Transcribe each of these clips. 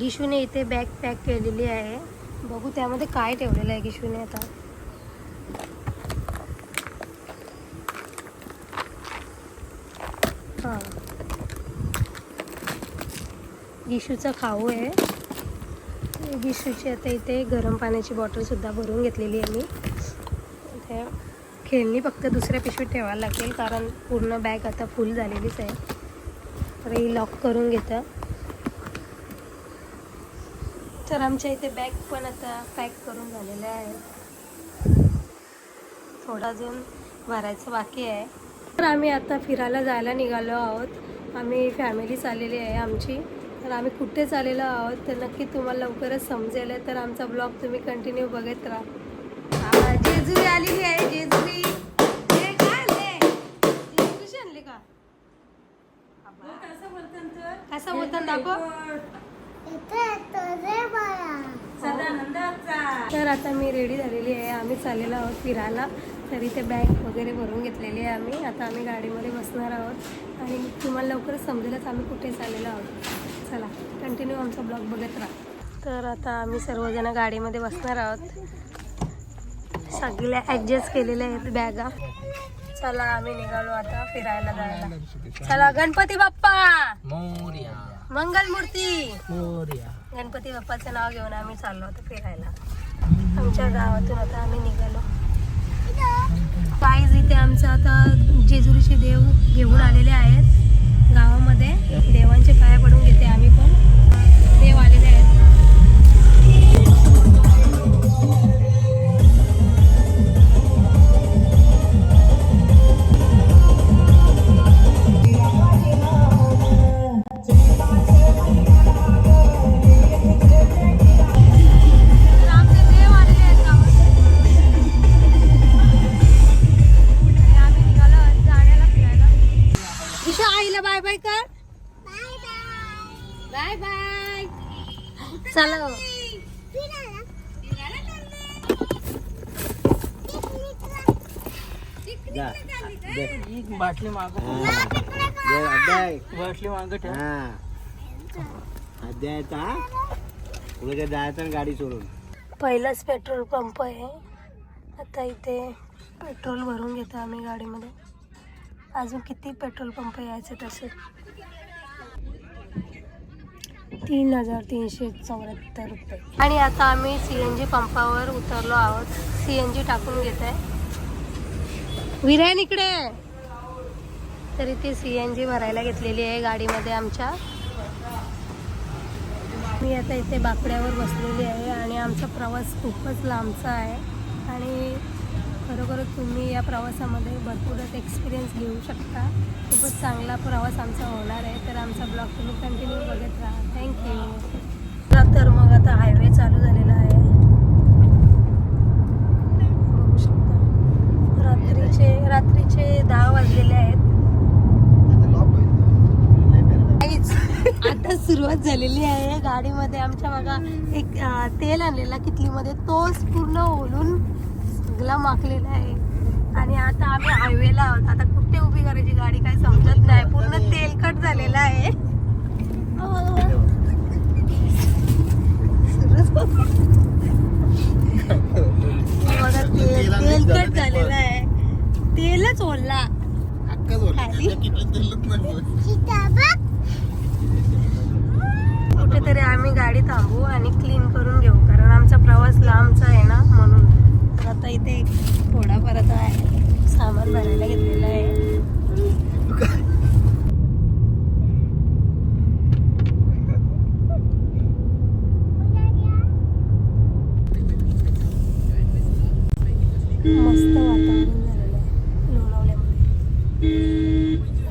गिशूने इथे bag pack केलेली आहे. बघू त्यामध्ये काय ठेवलेलं आहे गिशूने आता. हां. गिशूचा खाऊ आहे. गिशूची आता इथे गरम पाण्याची बॉटलसुद्धा भरून घेतलेली आहे मी. इथे खेळणी फक्त दुसऱ्या पिशवीत ठेवायला लागेल कारण पूर्ण बॅग आता फुल झालेलीच आहे. तर ही लॉक करून घेतं. तर आमच्या इथे बॅग पण आता पॅक करून झालेल्या आहे थोडा अजून भरायचं बाकी आहे. तर आम्ही आता फिरायला जायला निघालो आहोत. आम्ही फॅमिली चाललेली आहे आमची. तर आम्ही कुठे चाललेलो आहोत तर नक्की तुम्हाला लवकरच समजेल तर आमचा ब्लॉग तुम्ही कंटिन्यू बघत राहा. जेजुरी आलेली आहे जेजुरी. हे का? कसं बोलतात दाखव. तर आता मी रेडी झालेली आहे. आम्ही चाललेलो आहोत फिरायला. तर इथे बॅग वगैरे भरून घेतलेली आहे आम्ही. आता आम्ही गाडीमध्ये बसणार आहोत. आणि तुम्हाला लवकरच समजेलच आम्ही कुठे चाललेलो आहोत. चला कंटिन्यू आमचा ब्लॉग बघत राहा. तर आता आम्ही सर्वजण गाडीमध्ये बसणार आहोत. सगळ्या ॲडजस्ट केलेल्या आहेत बॅगा चला आम्ही निघालो आता फिरायला जायला. चला गणपती बाप्पा! मोर्या. मंगलमूर्ती. मोर्या. गणपती बाप्पाचं नाव घेऊन आम्ही चाललो होतो फिरायला. आमच्या गावातून आता आम्ही निघालो. काहीच इथे आमचं आता जेजुरीचे देव घेऊन आलेले आहेत गावामध्ये. देवांचे पाया पडून घेते आम्ही पण देव आलेले आहेत. चला. बाटली माग. बाटली माग अध्यायचा उद्या जायचं गाडी सोडून. पहिलाच पेट्रोल पंप आहे. आता इथे पेट्रोल भरून घेतो आम्ही गाडीमध्ये. अजून किती पेट्रोल पंप यायचे तसे? तीन हजार तीनशे चौऱ्याहत्तर रुपये. आणि आता आम्ही सी एन जी पंपावर उतरलो आहोत. सी एन जी टाकून घेत आहे विरायन इकडे. तर इथे सी एन जी भरायला घेतलेली आहे गाडीमध्ये आमच्या. मी आता इथे बाकड्यावर बसलेली आहे आणि आमचा प्रवास खूपच लांबचा आहे. आणि खरोखरच तुम्ही या प्रवासामध्ये भरपूरच एक्सपिरियन्स घेऊ शकता. खूपच चांगला प्रवास आमचा होणार आहे. तर आमचा ब्लॉग तुम्ही कंटिन्यू बघत राहा. थँक्यू तर मग आता हायवे चालू झालेला आहे. बघू शकता. रात्रीचे रात्रीचे दहा वाजलेले आहेत. आता सुरुवात झालेली आहे. गाडीमध्ये आमच्या बघा एक तेल आणलेला किटलीमध्ये. तोच पूर्ण ओलून सगळा माखलेला आहे. आणि आता आम्ही हायवेला आहोत. आता कुठे उभी करायची गाडी काही समजत नाही. पूर्ण तेलकट झालेला आहे. तेल तेलकट झालेला आहे. तेलच ओलला कुठेतरी आम्ही गाडी थांबवू आणि क्लीन करून घेऊ. कारण आमचा प्रवास लांबचा आहे ना म्हणून तर आता इथे थोडा परत आहे सामान भरायला घेतलेलं आहे मस्त वातावरण झालेलं आहे लोणावल्यामध्ये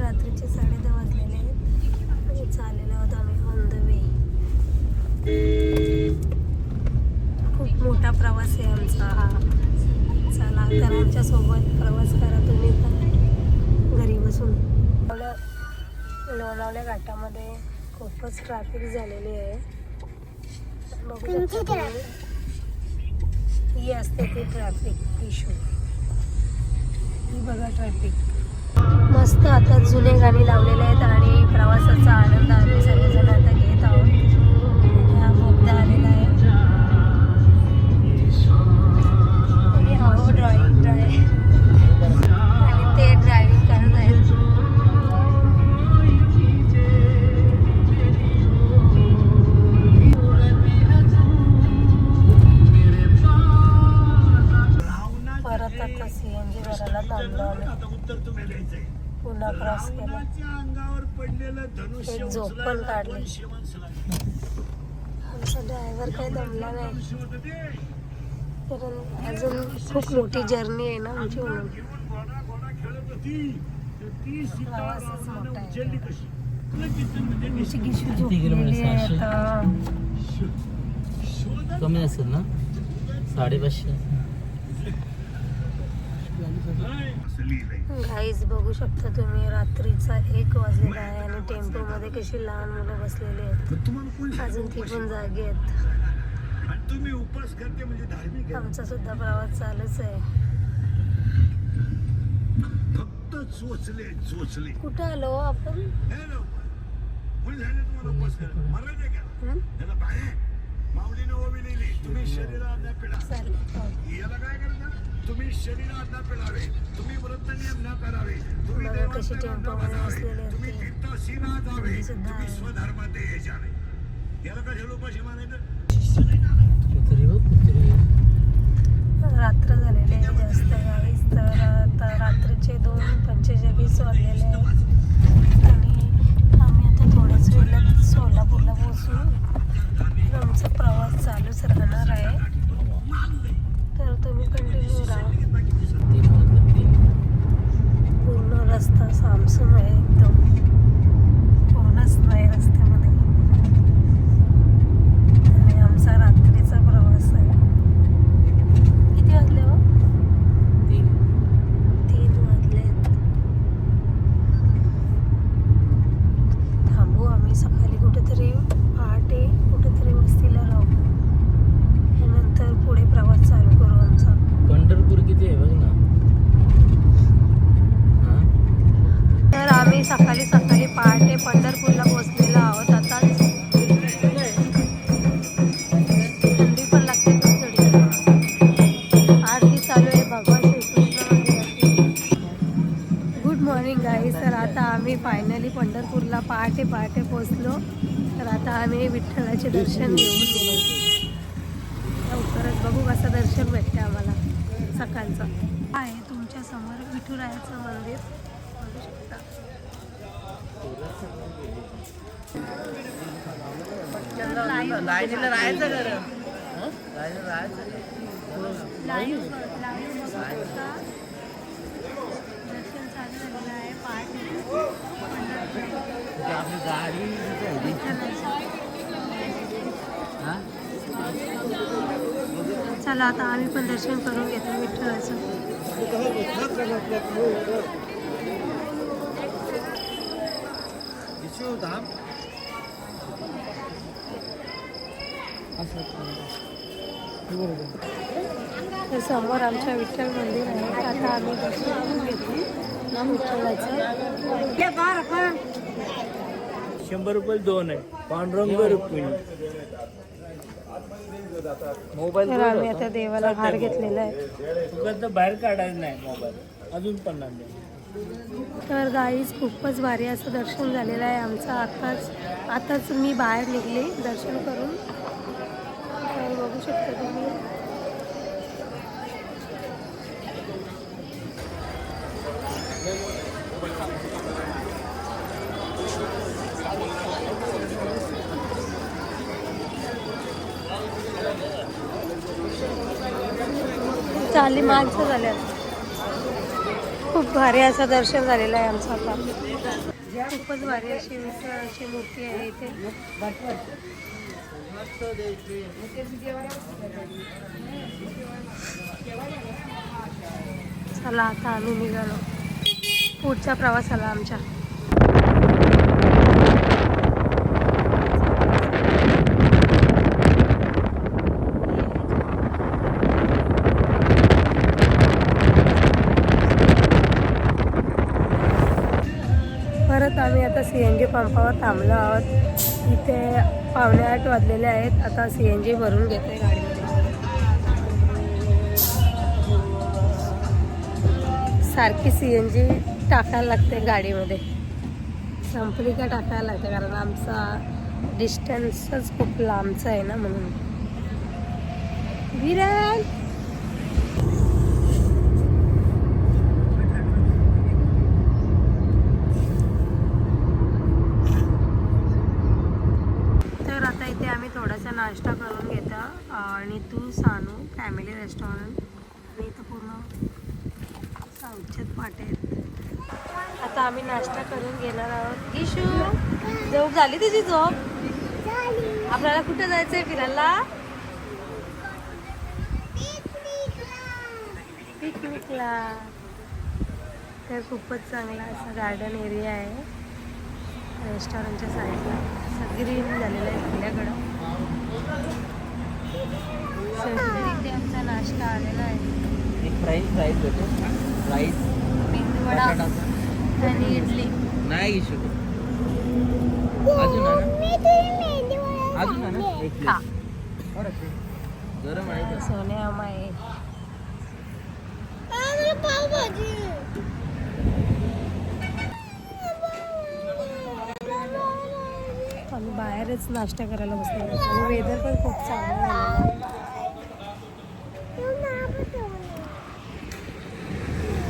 रात्रीचे साडे दहा वाजलेले आहेत आणि चाललेलो आहोत आम्ही ऑन द वे खूप मोठा प्रवास आहे आमचा हा चला तर आमच्यासोबत प्रवास करा तुम्ही पण. घरी बसून. लोणा- लोणावल्या घाटामध्ये खूपच ट्रॅफिक झालेली आहे. ही असते ती ट्रॅफिक इशू ही बघा ट्रॅफिक मस्त आता जुने गाणी लावलेले आहेत आणि प्रवासाचा आनंद आम्ही झोप पण काढली. आमचा ड्रायव्हर काही दमला नाही. कारण अजून खूप मोठी जर्नी आहे ना आमची म्हणून. प्रवासच मोठा आहे. आमची गिशू झोपलेली आहे आता. कमी असेल ना? साडेपाचशे. गाईज बघू शकता तुम्ही रात्रीचा एक वाजलेला आहे आणि टेम्पो मध्ये कशी लहान मुलं बसलेली आहेत. अजून ती पण जागी आहेत. तुम्ही उपास करते म्हणजे आमचा सुद्धा प्रवास चालूच आहे. फक्त चोचले चोचले कुठं आलो हो आपण? हे तुम्ही शरीरात न पिळावे तुम्ही व्रत नियम न करावे तुम्ही देवांचं तुम्ही जावे. तुम्ही याला मानायचं? रात्र झालेली आहे जास्त गाईज तर आता रात्रीचे दोन पंचेचाळीस वाजलेले आहेत. आणि आम्ही आता थोड्याच वेळात सोलापूरला पोहोचू. आमचा प्रवास चालूच राहणार आहे. तर तुम्ही कंटिन्यू राहा. पूर्ण रस्ता सामसूम आहे एकदम. कोणच नाही रस्त्यामध्ये. आणि आमचा रात्र आम्ही पंढरपूरला पहाटे पहाटे पोहोचलो. तर आता आम्ही विठ्ठलाचे दर्शन घेऊन लवकरच बघू कसं दर्शन भेटते आम्हाला सकाळचं. आहे तुमच्यासमोर विठुरायाचं मंदिर. बघू शकता. लाईव्ह लाईव्ह बघू शकता दर्शन चालू झालेलं आहे पहाटे आपली गाडी चला आता आम्ही पण दर्शन करून घेतो विठ्ठलाचं. तर समोर आमच्या विठ्ठल मंदिर आहे. आता आम्ही दर्शन करून घेतली ना विठ्ठलाचं. शंभर रुपये दोन आहे. पांडुरंग रुक्मिणी. मोबाईल तर आम्ही आता देवाला हार घेतलेला आहे. तुला तर बाहेर काढायचं नाही मोबाईल. अजून पण नाही. तर गाईज खूपच भारी असं दर्शन झालेलं आहे आमचं. आताच आताच मी बाहेर निघले दर्शन करून. तर बघू शकता तुम्ही. चाली माणसं झाल्यात खूप भारी असं दर्शन झालेलं आहे आमचं आता. खूपच भारी अशी अशी मूर्ती आहे इथे. चला आता आम्ही निघालो. पुढच्या प्रवासाला आमच्या. तर आम्ही आता सी एन जी पंपावर थांबलो आहोत. इथे पावणे आठ वाजलेले आहेत. आता सी एन जी भरून घेते गाडीमध्ये. सारखी सी एन जी टाकायला लागते गाडीमध्ये. संपली का टाकायला लागते कारण आमचा डिस्टन्सच खूप लांबचा आहे ना म्हणून. विराट इथे आम्ही थोडासा नाश्ता करून घेता आणि तू सानू फॅमिली रेस्टॉरंट आणि इथं पूर्ण साऊथच्याच पाटे आहेत. आता आम्ही नाश्ता करून घेणार आहोत. इशू झोप झाली तुझी झोप? आपल्याला कुठं जायचंय फिरायला? पिकनिकला. तर खूपच चांगला असा गार्डन एरिया आहे. रेस्टॉरंटच्या साईडला असं ग्रीन झालेलं आहे सगळ्याकडं इथे आमचा नाश्ता आलेला आहे. एक फ्राईज फ्राईज होतो. फ्राईज आणि इडली. नाही इशू. अजून अजून गरम आहे? सोन्या माये बाहेरच नाश्ता करायला बसलेला आणि वेदर पण खूप चांगलं आहे.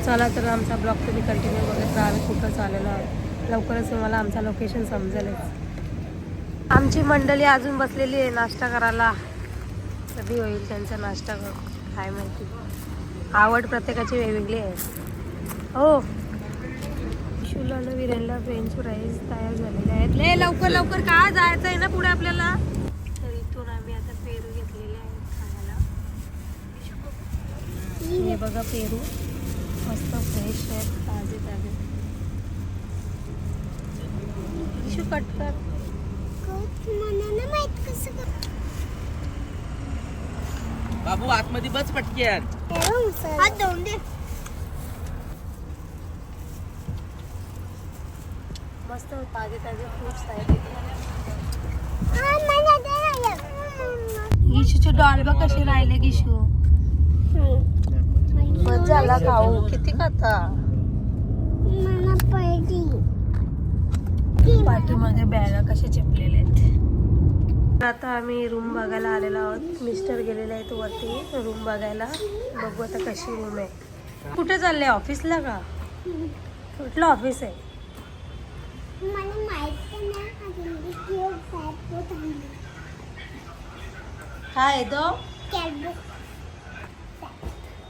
चला तर आमचा ब्लॉग तुम्ही कंटिन्यू बघत राहा. कुठं चाललेलो आहोत लवकरच तुम्हाला आमचा लोकेशन समजेलच आमची मंडळी अजून बसलेली आहे नाश्ता करायला. कधी होईल त्यांचा नाश्ता? काय माहिती. आवड प्रत्येकाची वेगवेगळी आहे. हो. शुलानं विरेनला फ्रेंच फ्राईज तयार झालेले आहेत. ले लवकर लवकर का जायचं आहे ना पुढे आपल्याला? तर इथून आम्ही आता पेरू घेतलेले आहेत खायला. हे बघा पेरू. मस्त फ्रेश आहेत ताजे ताजे. इशू कट कर. बाबू आतमध्ये बस पटक्यात मस्त ताजे ताजे फ्रुट्स आहेत गिशूचे डॉल बघ कसे राहिले गिशू. झाला खाऊ. किती खाता? पाठीमागे बॅगा कसे चिपलेले आहेत. आता आम्ही रूम बघायला आलेलो आहोत. मिस्टर गेलेले आहेत वरती रूम बघायला. बघू आता कशी रूम आहे. कुठे चालले? ऑफिसला का? कुठलं ऑफिस आहे? काय आहे तो?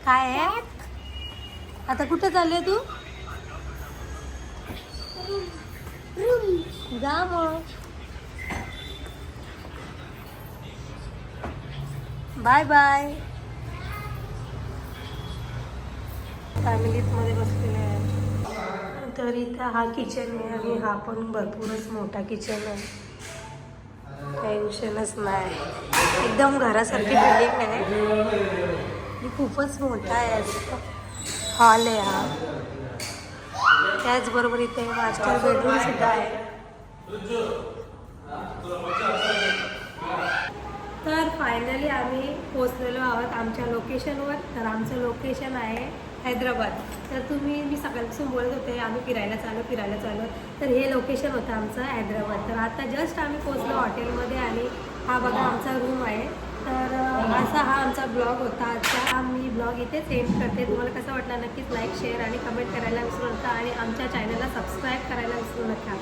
काय आहे? आता कुठे चालले तू? जा मग. बाय बाय फॅमिलीत मध्ये बसलेले आहे तर इथं हा किचन आहे आणि हा पण भरपूरच मोठा किचन आहे. टेन्शनच नाही. एकदम घरासारखी बिल्डिंग आहे. खूपच मोठा आहे हॉल आहे हा. त्याचबरोबर इथे मास्टर बेडरूम सुद्धा आहे. तर फायनली आम्ही पोचलेलो आहोत आमच्या लोकेशनवर तर आमचं लोकेशन आहे हैदराबाद. तर तुम्ही मी सकाळपासून बोलत होते आम्ही फिरायला चालू फिरायला चालू तर हे लोकेशन होतं आमचं हैदराबाद. तर आता जस्ट आम्ही पोचलो हॉटेलमध्ये आणि हा बघा आमचा रूम आहे. तर असा हा आमचा ब्लॉग होता. आजचा मी ब्लॉग इथे सेंड करते. तुम्हाला कसं वाटलं नक्कीच लाईक शेअर आणि कमेंट करायला विसरू नका आणि आमच्या चॅनलला सबस्क्राईब करायला विसरू नका.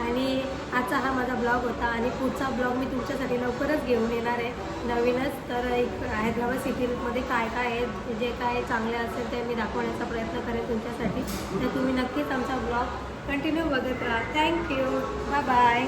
आणि आजचा हा माझा ब्लॉग होता आणि पुढचा ब्लॉग मी तुमच्यासाठी लवकरच घेऊन येणार आहे. नवीनच तर एक हैदराबाद सिटीमध्ये काय काय आहे जे काय चांगले असेल ते मी दाखवण्याचा प्रयत्न करेन तुमच्यासाठी. तर तुम्ही नक्कीच आमचा ब्लॉग कंटिन्यू बघत राहा. Thank you bye bye